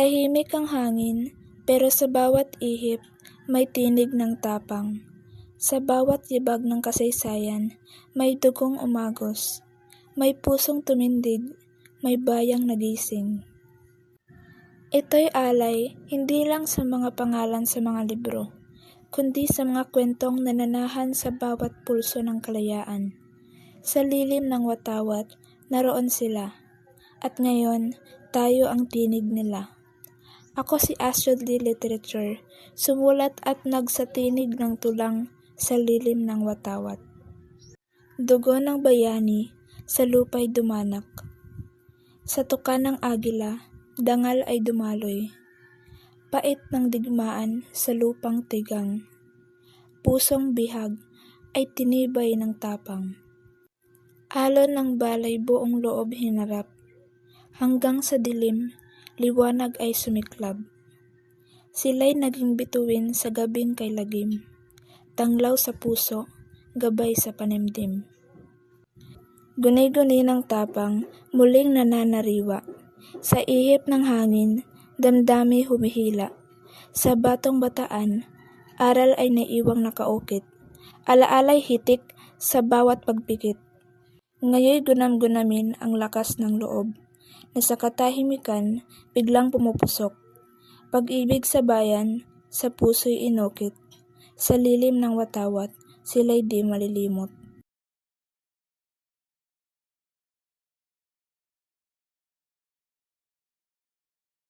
Tahimik ang hangin, pero sa bawat ihip may tinig ng tapang. Sa bawat yabag ng kasaysayan, may dugong umagos. May pusong tumindig, may bayang nagising. Ito'y alay hindi lang sa mga pangalan sa mga libro, kundi sa mga kwentong nananahan sa bawat pulso ng kalayaan. Sa lilim ng watawat, naroon sila. At ngayon, tayo ang tinig nila. Ako si Astrid Lee Literature, sumulat at nagsatinig ng tulang sa lilim ng watawat. Dugo ng bayani, sa lupa'y dumanak. Sa tuka ng agila, dangal ay dumaloy. Pait ng digmaan sa lupang tigang. Pusong bihag ay tinibay ng tapang. Alon ng balay buong loob hinarap. Hanggang sa dilim, liwanag ay sumiklab. Sila'y naging bituin sa gabing kay lagim. Tanglaw sa puso, gabay sa panimdim. Guni-guni ng tapang, muling nananariwa. Sa ihip ng hangin, damdami humihila. Sa batong bataan, aral ay naiwang nakaukit. Alaalay hitik sa bawat pagpikit. Ngayoy gunam-gunamin ang lakas ng loob, na sa katahimikan biglang pumupusok. Pag-ibig sa bayan, sa puso'y inukit. Sa lilim ng watawat, sila'y di malilimot.